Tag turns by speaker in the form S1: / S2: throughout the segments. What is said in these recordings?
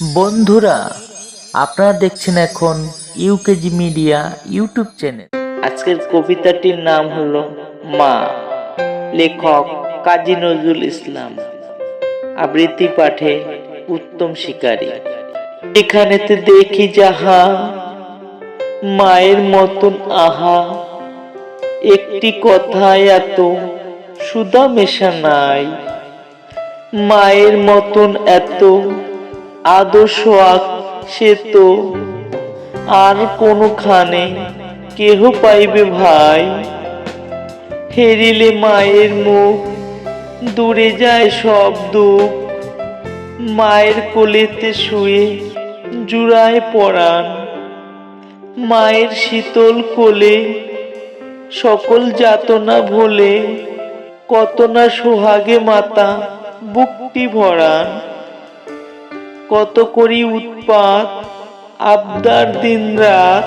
S1: বন্ধুরা, আপনারা দেখছেন এখন ইউকেজি মিডিয়া ইউটিউব চ্যানেল আজকের কবিতাটির নাম হলো মা, লেখক কাজী নজরুল ইসলাম। আবৃত্তি পাঠে উত্তম শিকারী। এখানেতে দেখি যাহা, মায়ের মতন আহা। একটি কথায় এত সুদা মেশা নাই। মায়ের মতন এত আদর্শ আক সে তো। আর কোনোখানে কেহ পাইবে ভাই? ফেরিলে মায়ের মুখ, দূরে যায় সব দুঃখ। মায়ের কোলেতে শুয়ে জুড়ায় পড়ান মায়ের শীতল কোলে সকল যাতনা ভোলে। কত না সোহাগে মাতা, বুকটি ভরান কত করি উৎপাত, আবদার দিন রাত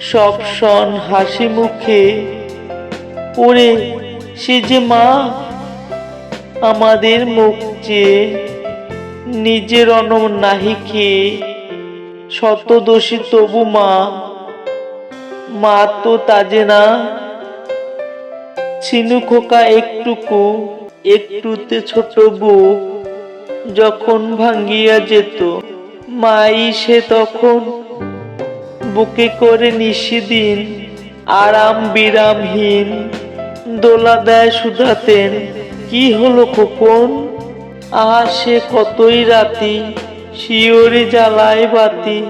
S1: সব সন হাসি মুখে। ওরে, সে যে মা আমাদের মুখ চেয়ে নিজের অনম নাহি খেয়ে শত দোষী তবু মা মা তো তাজে না। ছিনু খোকা একটুকু, একটুতে ছোট বুক যখন ভাঙ্গিয়া যেত, মাই সে তখন বুকে করে নিশিদিন, আরাম বিরামহীন, দোলা দেয় সুধাতেন কি হলো খোকন? আহা, সে কতই রাতি শিওরে জ্বালায় বাতি।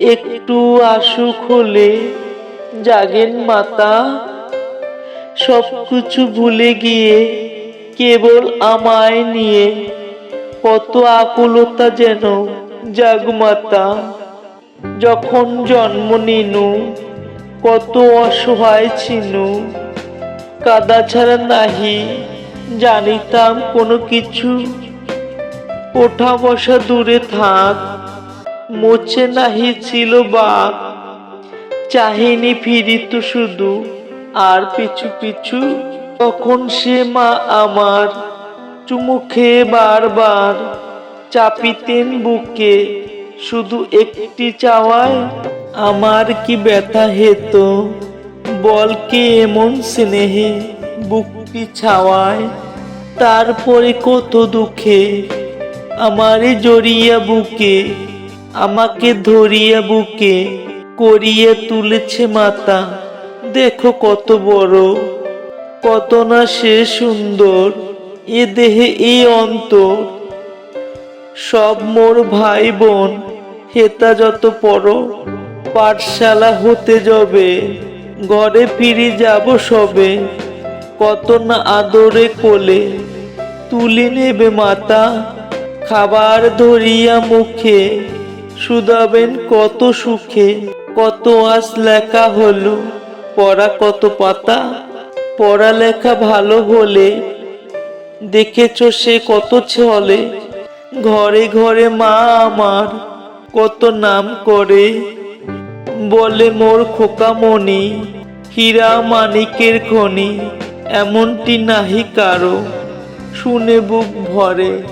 S1: একটু আসুক হলে জাগেন মাতা। সব কিছু ভুলে গিয়ে কেবল আমায় নিয়ে কত আকুলতা যেন জাগমাতা। যখন জন্ম নিনু, কত অসহায় ছিনু। কাদা ছাড়া নাহি, জানিতাম কোনো কিছু। ওঠা বসা দূরে থাক, মোচে নাহি ছিল বাঘ চাহিনি ফিরিত শুধু, আর পিছু পিছু। তখন সে মা আমার চুমু খেয়ে বারবার চাপিতেন বুকে, শুধু একটি চাওয়ায় আমার কি ব্যথা হেত? বল কে এমন স্নেহে বুকটি ছাওয়ায়, তারপরে কত দুঃখে আমারে জড়িয়া বুকে, আমাকে ধরিয়া বুকে করিয়ে তুলেছে মাতা। দেখো কত বড়, কত না সে সুন্দর এ দেহে এই অন্তর, সব মোর ভাই বোন হেতা যত পড় পাঠশালা হতে যাবে, ঘরে ফিরে যাব সবে, কত না আদরে কোলে তুলে নেবে মাতা, খাবার ধরিয়া মুখে, শুধাবেন কত সুখে, কত আস লেখা হলো, পড়া কত পাতা, পড়ালেখা ভালো হলে দেখেছ সে কত ছলে? ঘরে ঘরে মা আমার কত নাম করে? বলে মোর খোকামণি হীরা মানিকের খনি, এমনটি নাহি কারও। শুনে বুক ভরে,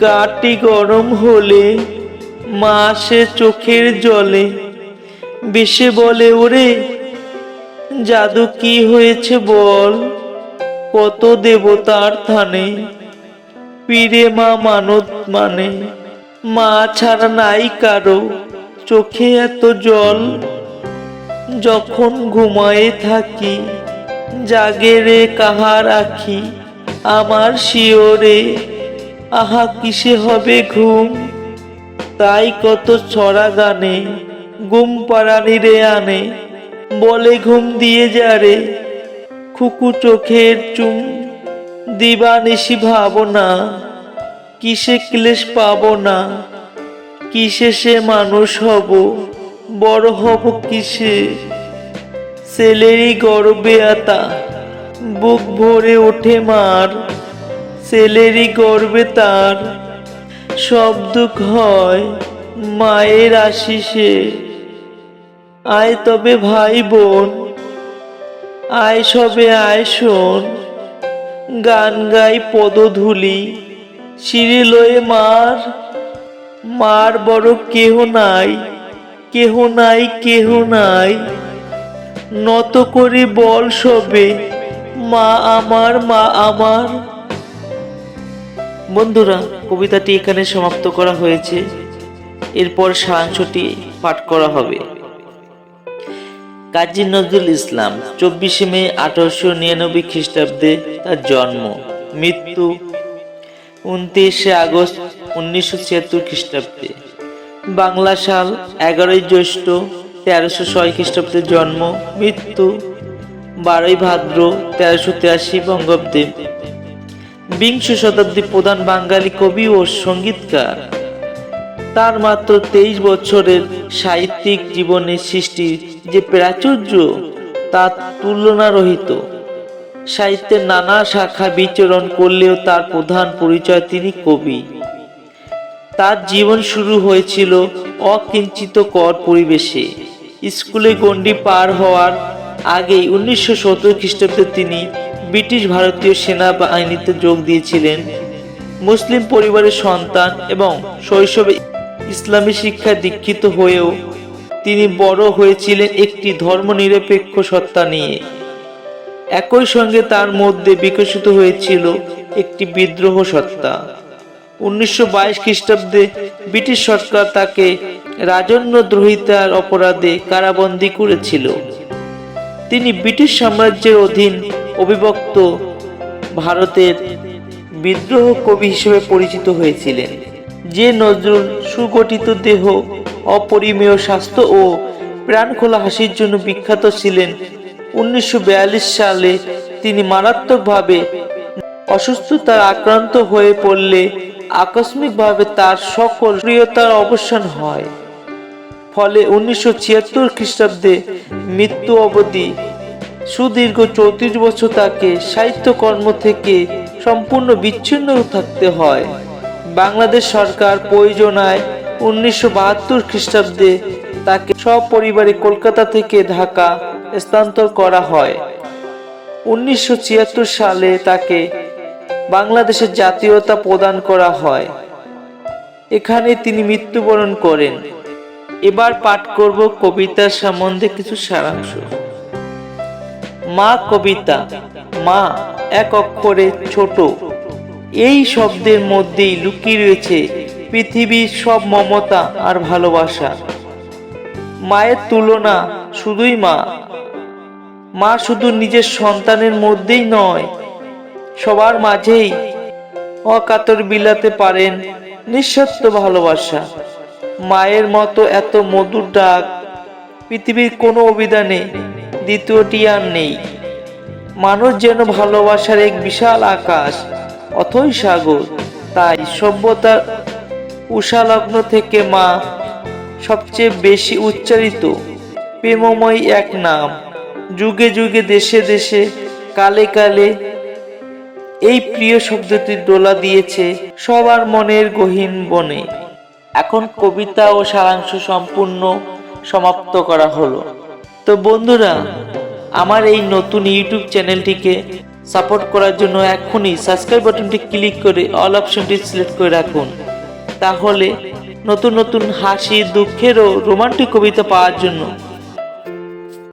S1: গাটি গরম হলে, মা সে চোখের জলে। বেশে বলে, ওরে, জাদু কি হয়েছে বল? কত দেবতার থানে, পীরে মা মানত মানে মা ছাড়া নাই কারও, চোখে এত জল। যখন ঘুমায়ে থাকি, জাগে রে কাহার আখি, আমার শিওরে, আহা কিসে হবে ঘুম? তাই কত ছড়া গানে ঘুম পাড়ানি রে আনে, বলে ঘুম দিয়ে যারে। খুকু চোখের চুম, দিবানিশি ভাবনা, কিসে ক্লেশ পাবো না কিসে সে মানুষ হব, বড় হব কিসে? ছেলেরই গর্বে আতা, বুক ভরে ওঠে মার, ছেলেরই গর্বে তার, সব দুঃখ হয় মায়ের আশিসে। আয় তবে ভাই বোন আয় সবে আয় শোন। গান গাই পদধূলি, সিঁড়ি লয়ে মার। মার বড় কেহ নাই কেহ নাই কেহ নাই। নত করে বল সবে, মা আমার মা আমার। বন্ধুরা, কবিতাটি এখানে সমাপ্ত করা হয়েছে। এরপর সারাংশটি পাঠ করা হবে। কাজী নজরুল ইসলাম চব্বিশে মে আঠারোশো নিরানব্বই খ্রিস্টাব্দে তার জন্ম। মৃত্যু উনত্রিশে আগস্ট উনিশশো ছিয়াত্তর খ্রিস্টাব্দে। বাংলা সাল এগারোই জ্যৈষ্ঠ তেরোশো ছয় খ্রিস্টাব্দে জন্ম। মৃত্যু বারোই ভাদ্র তেরোশো তিরাশি বঙ্গাব্দে। বিংশ শতাব্দী প্রধান বাঙালি কবি ও সঙ্গীতকার তার মাত্র তেইশ বছরের সাহিত্যিক জীবনের সৃষ্টি যে প্রাচুর্য তা তুলনারহিত। সাহিত্যের নানা শাখা বিচরণ করলেও তার প্রধান পরিচয় তিনি কবি। তার জীবন শুরু হয়েছিল অকিঞ্চিত কর পরিবেশে। স্কুলে গণ্ডি পার হওয়ার আগেই উনিশশো সত্তর খ্রিস্টাব্দে তিনি ব্রিটিশ ভারতীয় সেনাবাহিনীতে যোগ দিয়েছিলেন। মুসলিম পরিবারের সন্তান এবং শৈশবে ইসলামী শিক্ষায় দীক্ষিত হয়েও তিনি বড় হয়েছিলেন একটি ধর্মনিরপেক্ষ সত্তা নিয়ে। একই সঙ্গে তার মধ্যে বিকশিত হয়েছিল একটি বিদ্রোহ সত্তা। উনিশশো বাইশ খ্রিস্টাব্দে ব্রিটিশ সরকার তাকে রাজন্যদ্রোহিতার অপরাধে কারাবন্দী করেছিল। তিনি ব্রিটিশ সাম্রাজ্যের অধীন অবিভক্ত ভারতের বিদ্রোহ কবি হিসেবে পরিচিত হয়েছিলেন। যে নজরুল সুগঠিত দেহ, অপরিমেয় স্বাস্থ্য ও প্রাণখোলা হাসির জন্য বিখ্যাত ছিলেন। উনিশশো বিয়াল্লিশ সালে তিনি মারাত্মকভাবে অসুস্থতার আক্রান্ত হয়ে পড়লে আকস্মিকভাবে তার সকল প্রিয়তার অবসান হয়। ফলে উনিশশো ছিয়াত্তর খ্রিস্টাব্দে মৃত্যু অবধি সুদীর্ঘ চৌত্রিশ বছর তাকে সাহিত্যকর্ম থেকে সম্পূর্ণ বিচ্ছিন্ন থাকতে হয়। বাংলাদেশ সরকার প্রয়োজনায় উনিশশো বাহাত্তর খ্রিস্টাব্দে তাকে সপরিবারে কলকাতা থেকে ঢাকা স্থানান্তর করা হয়। উনিশশো ছিয়াত্তর সালে তাকে বাংলাদেশের জাতীয়তা প্রদান করা হয়। এখানে তিনি মৃত্যুবরণ করেন। এবার পাঠ করব কবিতার সম্বন্ধে কিছু সারাংশ। মা কবিতা, মা এক অক্ষরে ছোট। এই শব্দের মধ্যেই লুকিয়ে রয়েছে পৃথিবীর সব মমতা আর ভালোবাসা। মায়ের তুলনা শুধুই মা। মা শুধু নিজের সন্তানের মধ্যেই নয়, সবার মাঝেই অকাতর বিলাতে পারেন নিঃস্বার্থ ভালোবাসা। মায়ের মতো এত মধুর ডাক পৃথিবীর কোনো অভিধানে দ্বিতীয়টি আর নেই। মানুষ যেন ভালোবাসার এক বিশাল আকাশ অথই সাগর, তাই সভ্যতার উষালগ্ন থেকে মা সবচেয়ে বেশি উচ্চারিত প্রেমময় এক নাম। যুগে যুগে, দেশে দেশে, কালে কালে এই প্রিয় শব্দটি দোলা দিয়েছে সবার মনের গহীন বনে। এখন কবিতা ও সারাংশ সম্পূর্ণ সমাপ্ত করা হলো। তো বন্ধুরা, আমার এই নতুন ইউটিউব চ্যানেলটিকে সাপোর্ট করার জন্য এখনই সাবস্ক্রাইব বাটনটি ক্লিক করে অল অপশনটি সিলেক্ট করে রাখুন। তাহলে নতুন নতুন হাসি দুঃখেরও রোমান্টিক কবিতা পাওয়ার জন্য